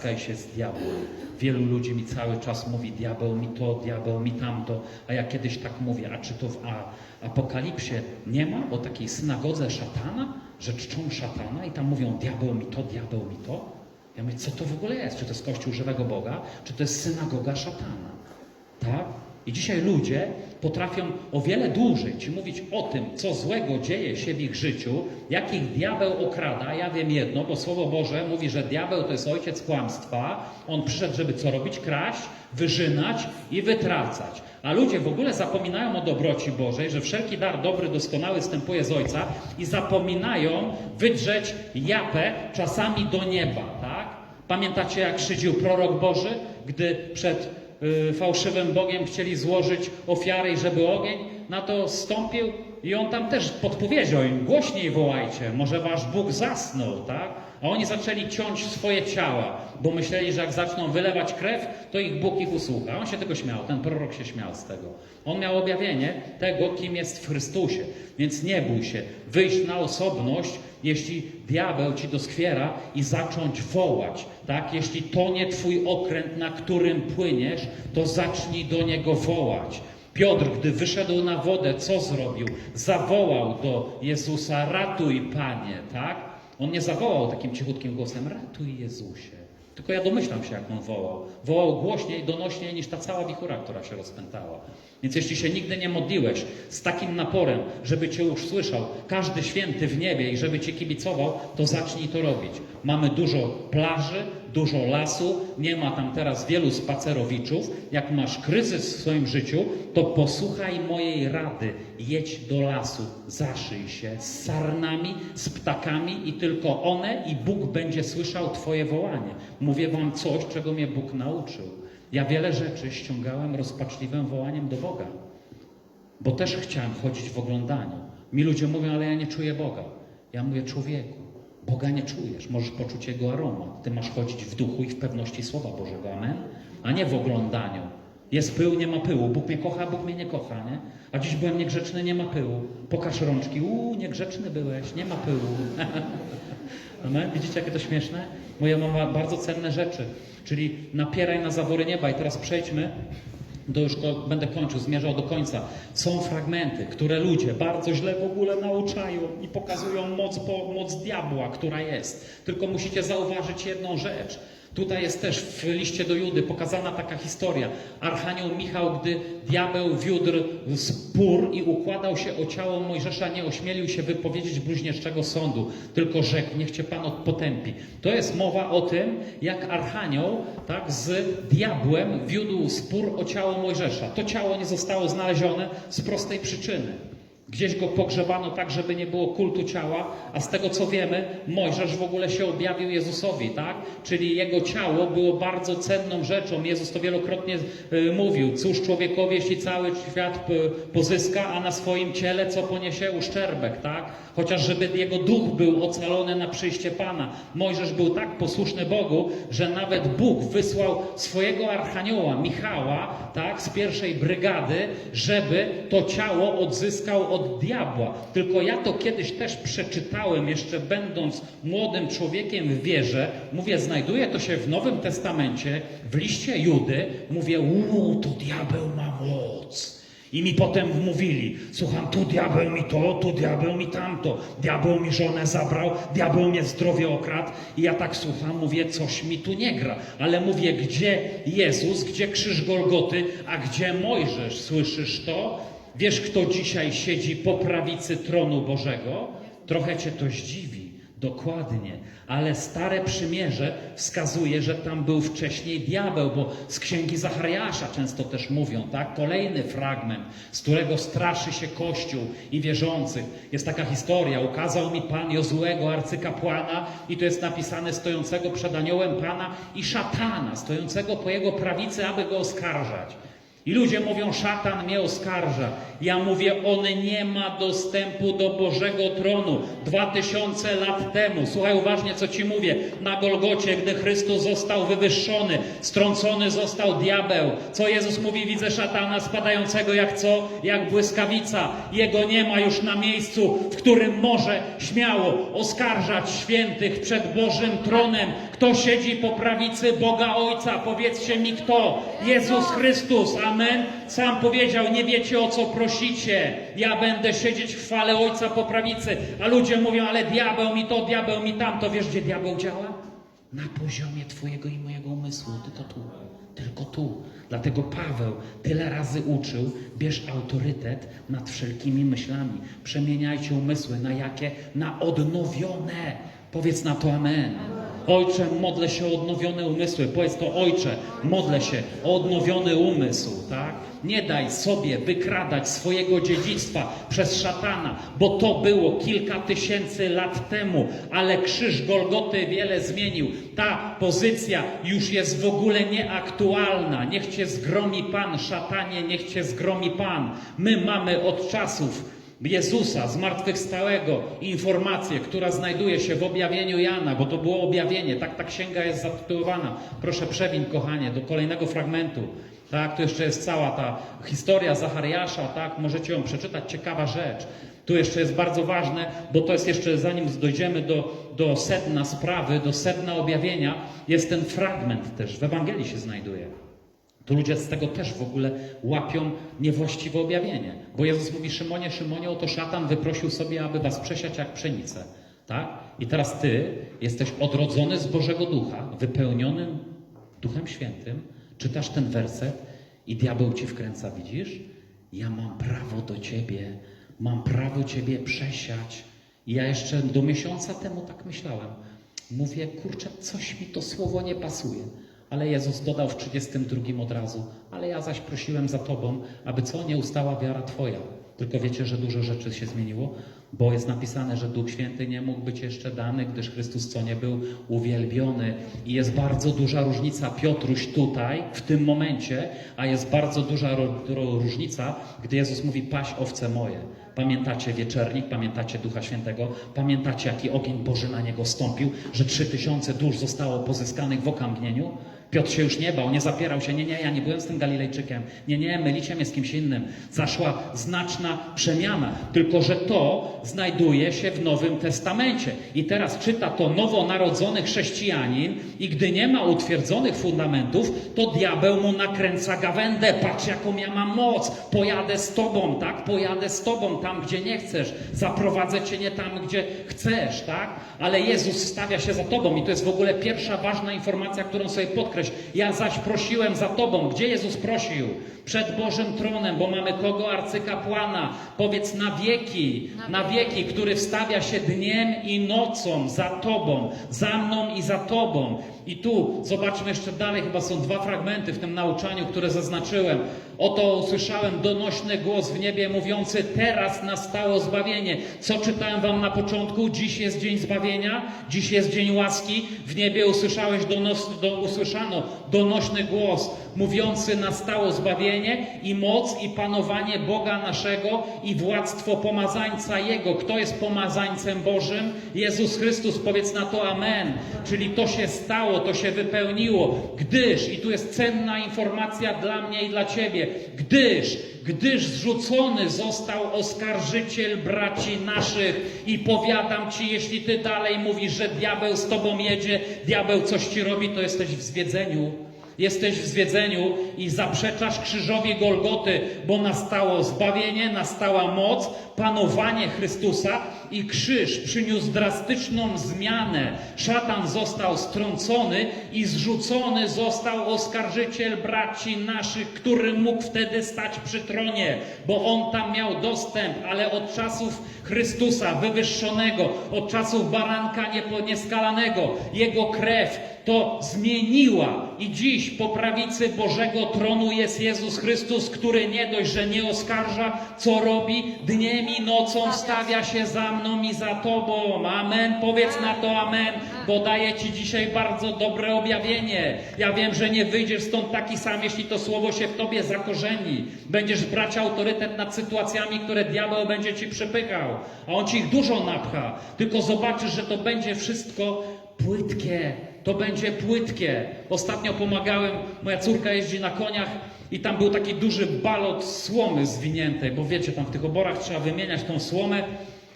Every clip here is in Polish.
trzaskaj się z diabłem. Wielu ludzi mi cały czas mówi, diabeł mi to, diabeł mi tamto, a ja kiedyś tak mówię, a czy to w a, Apokalipsie nie ma o takiej synagodze szatana, że czczą szatana i tam mówią, diabeł mi to, diabeł mi to? Ja mówię, co to w ogóle jest? Czy to jest kościół żywego Boga, czy to jest synagoga szatana? Tak? I dzisiaj ludzie potrafią o wiele dłużej ci mówić o tym, co złego dzieje się w ich życiu, jak ich diabeł okrada. Ja wiem jedno, bo Słowo Boże mówi, że diabeł to jest ojciec kłamstwa. On przyszedł, żeby co robić? Kraść, wyżynać i wytracać. A ludzie w ogóle zapominają o dobroci Bożej, że wszelki dar dobry, doskonały stępuje z Ojca i zapominają wydrzeć japę czasami do nieba, tak? Pamiętacie, jak szydził prorok Boży, gdy przed fałszywym Bogiem chcieli złożyć ofiary żeby ogień na to stąpił i on tam też podpowiedział im, głośniej wołajcie, może wasz Bóg zasnął, tak? A oni zaczęli ciąć swoje ciała, bo myśleli, że jak zaczną wylewać krew, to ich Bóg ich usłucha. On się tego śmiał, ten prorok się śmiał z tego. On miał objawienie tego, kim jest w Chrystusie. Więc nie bój się wyjść na osobność, jeśli diabeł ci doskwiera i zacząć wołać. Tak? Jeśli to nie twój okręt, na którym płyniesz, to zacznij do niego wołać. Piotr, gdy wyszedł na wodę, co zrobił? Zawołał do Jezusa: Ratuj, panie, tak? On nie zawołał takim cichutkim głosem: Ratuj, Jezusie. Tylko ja domyślam się, jak on wołał. Wołał głośniej, donośniej niż ta cała wichura, która się rozpętała. Więc jeśli się nigdy nie modliłeś z takim naporem, żeby Cię już słyszał każdy święty w niebie i żeby Cię kibicował, to zacznij to robić. Mamy dużo plaży, dużo lasu, nie ma tam teraz wielu spacerowiczów. Jak masz kryzys w swoim życiu, to posłuchaj mojej rady. Jedź do lasu, zaszyj się z sarnami, z ptakami i tylko one i Bóg będzie słyszał Twoje wołanie. Mówię Wam coś, czego mnie Bóg nauczył. Ja wiele rzeczy ściągałem rozpaczliwym wołaniem do Boga, bo też chciałem chodzić w oglądaniu. Mi ludzie mówią, ale ja nie czuję Boga. Ja mówię, człowieku, Boga nie czujesz, możesz poczuć Jego aromat. Ty masz chodzić w duchu i w pewności Słowa Bożego, amen? A nie w oglądaniu. Jest pył, nie ma pyłu. Bóg mnie kocha, Bóg mnie nie kocha, nie? A dziś byłem niegrzeczny, nie ma pyłu. Pokaż rączki. Uuu, niegrzeczny byłeś, nie ma pyłu. Amen? Widzicie, jakie to śmieszne? Moja mama bardzo cenne rzeczy. Czyli napieraj na zawory nieba. I teraz przejdźmy do już będę kończył, zmierzał do końca. Są fragmenty, które ludzie bardzo źle w ogóle nauczają i pokazują moc, po, moc diabła, która jest. Tylko musicie zauważyć jedną rzecz. Tutaj jest też w liście do Judy pokazana taka historia. Archanioł Michał, gdy diabeł wiódł spór i układał się o ciało Mojżesza, nie ośmielił się wypowiedzieć bluźnierczego sądu, tylko rzekł, niech cię Pan potępi. To jest mowa o tym, jak Archanioł tak, z diabłem wiódł spór o ciało Mojżesza. To ciało nie zostało znalezione z prostej przyczyny. Gdzieś go pogrzebano tak, żeby nie było kultu ciała, a z tego co wiemy, Mojżesz w ogóle się objawił Jezusowi, tak? Czyli jego ciało było bardzo cenną rzeczą. Jezus to wielokrotnie y, mówił. Cóż człowiekowi, jeśli cały świat p- pozyska, a na swoim ciele co poniesie uszczerbek, tak? Chociaż żeby jego duch był ocalony na przyjście Pana. Mojżesz był tak posłuszny Bogu, że nawet Bóg wysłał swojego archanioła Michała, tak, z pierwszej brygady, żeby to ciało odzyskał od diabła. Tylko ja to kiedyś też przeczytałem, jeszcze będąc młodym człowiekiem w wierze. Mówię, znajduję to się w Nowym Testamencie, w liście Judy. Mówię, uuu, to diabeł ma moc. I mi potem mówili, słucham, tu diabeł mi to, tu diabeł mi tamto, diabeł mi żonę zabrał, diabeł mnie zdrowie okradł. I ja tak słucham, mówię, coś mi tu nie gra. Ale mówię, gdzie Jezus, gdzie krzyż Golgoty, a gdzie Mojżesz? Słyszysz to? Wiesz, kto dzisiaj siedzi po prawicy tronu Bożego? Trochę cię to zdziwi. Dokładnie, ale Stare Przymierze wskazuje, że tam był wcześniej diabeł, bo z księgi Zachariasza często też mówią, tak? Kolejny fragment, z którego straszy się Kościół i wierzących. Jest taka historia, ukazał mi Pan Jozuego, arcykapłana, i to jest napisane stojącego przed aniołem Pana i szatana, stojącego po jego prawicy, aby go oskarżać. I ludzie mówią, szatan mnie oskarża. Ja mówię, on nie ma dostępu do Bożego tronu. Dwa tysiące lat temu, słuchaj uważnie, co ci mówię, na Golgocie, gdy Chrystus został wywyższony, strącony został diabeł. Co Jezus mówi, widzę szatana spadającego jak co? Jak błyskawica. Jego nie ma już na miejscu, w którym może śmiało oskarżać świętych przed Bożym tronem, Kto siedzi po prawicy Boga Ojca? Powiedzcie mi kto? Jezus Chrystus, amen. Sam powiedział, nie wiecie o co prosicie. Ja będę siedzieć w chwale Ojca po prawicy. A ludzie mówią, ale diabeł mi to, diabeł mi tamto. Wiesz, gdzie diabeł działa? Na poziomie Twojego i mojego umysłu, tylko tu, tylko tu. Dlatego Paweł tyle razy uczył, bierz autorytet nad wszelkimi myślami. Przemieniajcie umysły na jakie? Na odnowione. Powiedz na to amen. Ojcze, modlę się o odnowione umysły. Powiedz to, Ojcze, modlę się o odnowiony umysł, tak? Nie daj sobie wykradać swojego dziedzictwa przez szatana, bo to było kilka tysięcy lat temu, ale krzyż Golgoty wiele zmienił. Ta pozycja już jest w ogóle nieaktualna. Niech cię zgromi Pan, szatanie, niech cię zgromi Pan. My mamy od czasów Jezusa zmartwychwstałego informację, która znajduje się w objawieniu Jana, bo to było objawienie, tak ta księga jest zatytułowana. Proszę przewin, kochanie, do kolejnego fragmentu. Tak, tu jeszcze jest cała ta historia Zachariasza, tak, możecie ją przeczytać, ciekawa rzecz. Tu jeszcze jest bardzo ważne, bo to jest jeszcze, zanim dojdziemy do, do sedna sprawy, do sedna objawienia, jest ten fragment też, w Ewangelii się znajduje. To ludzie z tego też w ogóle łapią niewłaściwe objawienie. Bo Jezus mówi, Szymonie, Szymonie, oto szatan wyprosił sobie, aby was przesiać jak pszenicę. Tak? I teraz ty jesteś odrodzony z Bożego Ducha, wypełnionym Duchem Świętym, czytasz ten werset i diabeł ci wkręca, widzisz? Ja mam prawo do ciebie, mam prawo ciebie przesiać. I ja jeszcze do miesiąca temu tak myślałem. Mówię, kurczę, coś mi to słowo nie pasuje. Ale Jezus dodał w 32 od razu, ale ja zaś prosiłem za Tobą, aby co nie ustała wiara Twoja. Tylko wiecie, że dużo rzeczy się zmieniło, bo jest napisane, że Duch Święty nie mógł być jeszcze dany, gdyż Chrystus co nie był uwielbiony. I jest bardzo duża różnica, Piotruś tutaj, w tym momencie, a jest bardzo duża różnica, gdy Jezus mówi, paś owce moje. Pamiętacie wieczernik, pamiętacie Ducha Świętego, pamiętacie jaki ogień Boży na niego stąpił, że trzy tysiące dusz zostało pozyskanych w okamgnieniu? Piotr się już nie bał, nie zapierał się, nie, nie, ja nie byłem z tym Galilejczykiem, nie, nie, mylicie mnie z kimś innym. Zaszła znaczna przemiana, tylko że to znajduje się w Nowym Testamencie. I teraz czyta to nowonarodzony chrześcijanin i gdy nie ma utwierdzonych fundamentów, to diabeł mu nakręca gawędę, patrz jaką ja mam moc, pojadę z tobą, tak, pojadę z tobą tam, gdzie nie chcesz, zaprowadzę cię nie tam, gdzie chcesz, tak, ale Jezus stawia się za tobą i to jest w ogóle pierwsza ważna informacja, którą sobie Ja zaś prosiłem za tobą. Gdzie Jezus prosił? Przed Bożym tronem, bo mamy kogo? Arcykapłana. Powiedz na wieki, na wieki, który wstawia się dniem i nocą za tobą, za mną i za tobą. I tu zobaczmy jeszcze dalej, chyba są dwa fragmenty w tym nauczaniu, które zaznaczyłem. Oto usłyszałem donośny głos w niebie mówiący: Teraz nastało zbawienie. Co czytałem wam na początku? Dziś jest dzień zbawienia, dziś jest dzień łaski. W niebie usłyszałeś donos, do, donośny głos mówiący: Nastało zbawienie i moc i panowanie Boga naszego i władztwo pomazańca Jego. Kto jest pomazańcem Bożym? Jezus Chrystus. Powiedz na to Amen. Czyli to się stało, to się wypełniło, gdyż, i tu jest cenna informacja dla mnie i dla Ciebie, gdyż, gdyż zrzucony został oskarżyciel braci naszych i powiadam Ci, jeśli Ty dalej mówisz, że diabeł z Tobą jedzie, diabeł coś Ci robi, to jesteś w zwiedzeniu. Jesteś w zwiedzeniu i zaprzeczasz krzyżowi Golgoty, bo nastało zbawienie, nastała moc, panowanie Chrystusa i krzyż przyniósł drastyczną zmianę. Szatan został strącony i zrzucony został oskarżyciel braci naszych, który mógł wtedy stać przy tronie, bo on tam miał dostęp, ale od czasów Chrystusa wywyższonego, od czasów baranka nieskalanego, jego krew to zmieniła i dziś po prawicy Bożego tronu jest Jezus Chrystus, który nie dość, że nie oskarża, co robi dniem i nocą stawia się za mną i za tobą. Amen. Powiedz na to amen, bo daję ci dzisiaj bardzo dobre objawienie. Ja wiem, że nie wyjdziesz stąd taki sam, jeśli to słowo się w tobie zakorzeni. Będziesz brać autorytet nad sytuacjami, które diabeł będzie ci przypychał, a on ci ich dużo napcha. Tylko zobaczysz, że to będzie wszystko płytkie. To będzie płytkie. Ostatnio pomagałem, moja córka jeździ na koniach i tam był taki duży balot słomy zwiniętej, bo wiecie, tam w tych oborach trzeba wymieniać tą słomę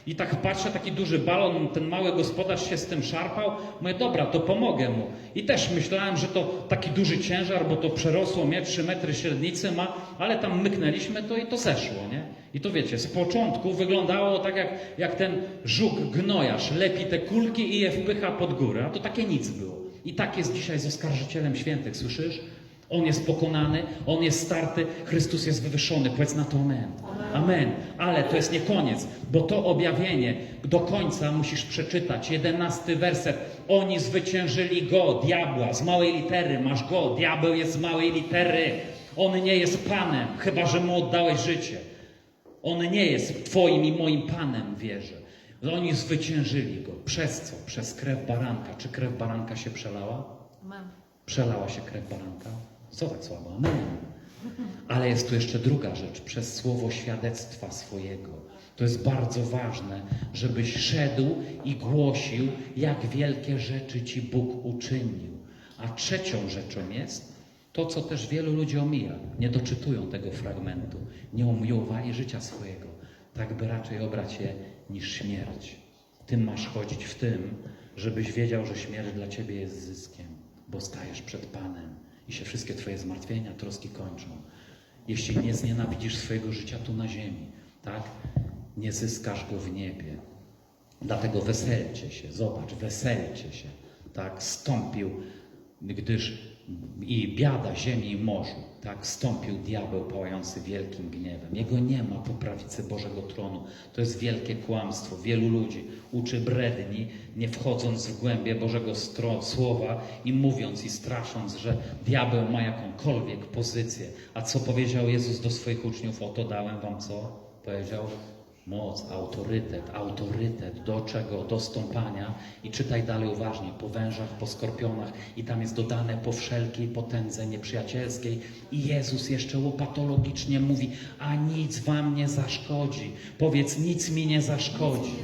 I tak patrzę, taki duży balon, ten mały gospodarz się z tym szarpał. Mówię, dobra, to pomogę mu. I też myślałem, że to taki duży ciężar, bo to przerosło mnie, 3 metry średnicy ma, ale tam myknęliśmy to i to zeszło, nie? I to wiecie, z początku wyglądało tak jak, jak ten żuk gnojarz lepi te kulki i je wpycha pod górę, a to takie nic było. I tak jest dzisiaj z oskarżycielem świętych, słyszysz? On jest pokonany, on jest starty, Chrystus jest wywyższony. Powiedz na to amen. Amen. Ale to jest nie koniec, bo to objawienie do końca musisz przeczytać. Jedenasty werset. Oni zwyciężyli go, diabła, z małej litery. Masz go, diabeł jest z małej litery. On nie jest panem, chyba że mu oddałeś życie. On nie jest Twoim i moim Panem, wierzę. Oni zwyciężyli go. Przez co? Przez krew baranka. Czy krew baranka się przelała? Amen. Przelała się krew baranka? Co tak słabo? Amen. Ale jest tu jeszcze druga rzecz. Przez słowo świadectwa swojego. To jest bardzo ważne, żebyś szedł i głosił, jak wielkie rzeczy Ci Bóg uczynił. A trzecią rzeczą jest to, co też wielu ludzi omija. Nie doczytują tego fragmentu. Nie umiłowali życia swojego. Tak by raczej obrać je niż śmierć. Ty masz chodzić w tym, żebyś wiedział, że śmierć dla Ciebie jest zyskiem, bo stajesz przed Panem i się wszystkie Twoje zmartwienia, troski kończą. Jeśli nie znienawidzisz swojego życia tu na ziemi, tak, nie zyskasz go w niebie. Dlatego weselcie się, zobacz, weselcie się, tak, stąpił, gdyż i biada ziemi i morzu, tak, stąpił diabeł pałający wielkim gniewem. Jego nie ma po prawicy Bożego tronu. To jest wielkie kłamstwo. Wielu ludzi uczy bredni, nie wchodząc w głębie Bożego słowa i mówiąc i strasząc, że diabeł ma jakąkolwiek pozycję. A co powiedział Jezus do swoich uczniów? Oto dałem wam co? Powiedział, Moc, autorytet, autorytet do czego? Do stąpania. I czytaj dalej uważnie, po wężach, po skorpionach. I tam jest dodane po wszelkiej potędze nieprzyjacielskiej. I Jezus jeszcze łopatologicznie mówi, a nic wam nie zaszkodzi. Powiedz, nic mi nie zaszkodzi.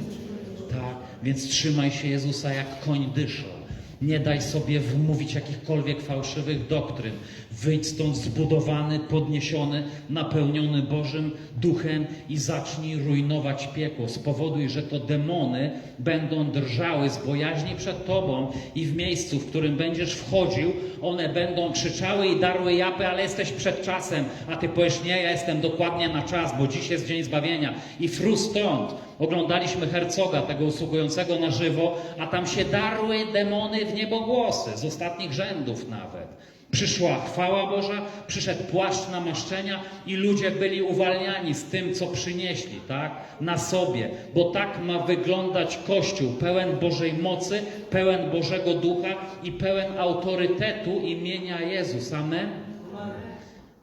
Tak, więc trzymaj się Jezusa jak koń dysza. Nie daj sobie wmówić jakichkolwiek fałszywych doktryn. Wyjdź stąd zbudowany, podniesiony, napełniony Bożym Duchem i zacznij rujnować piekło. Spowoduj, że to demony będą drżały z bojaźni przed Tobą i w miejscu, w którym będziesz wchodził, one będą krzyczały i darły japy, ale jesteś przed czasem. A Ty powiesz, nie, ja jestem dokładnie na czas, bo dziś jest dzień zbawienia. I fru stąd. Oglądaliśmy Hercoga, tego usługującego na żywo, a tam się darły demony niebogłosy, z ostatnich rzędów nawet. Przyszła chwała Boża, przyszedł płaszcz namaszczenia i ludzie byli uwalniani z tym, co przynieśli, tak? Na sobie. Bo tak ma wyglądać Kościół, pełen Bożej mocy, pełen Bożego Ducha i pełen autorytetu imienia Jezus. Amen?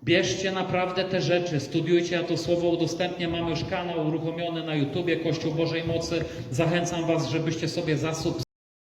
Bierzcie naprawdę te rzeczy, studiujcie, ja to słowo udostępnię, mamy już kanał uruchomiony na YouTubie Kościół Bożej Mocy. Zachęcam Was, żebyście sobie zasub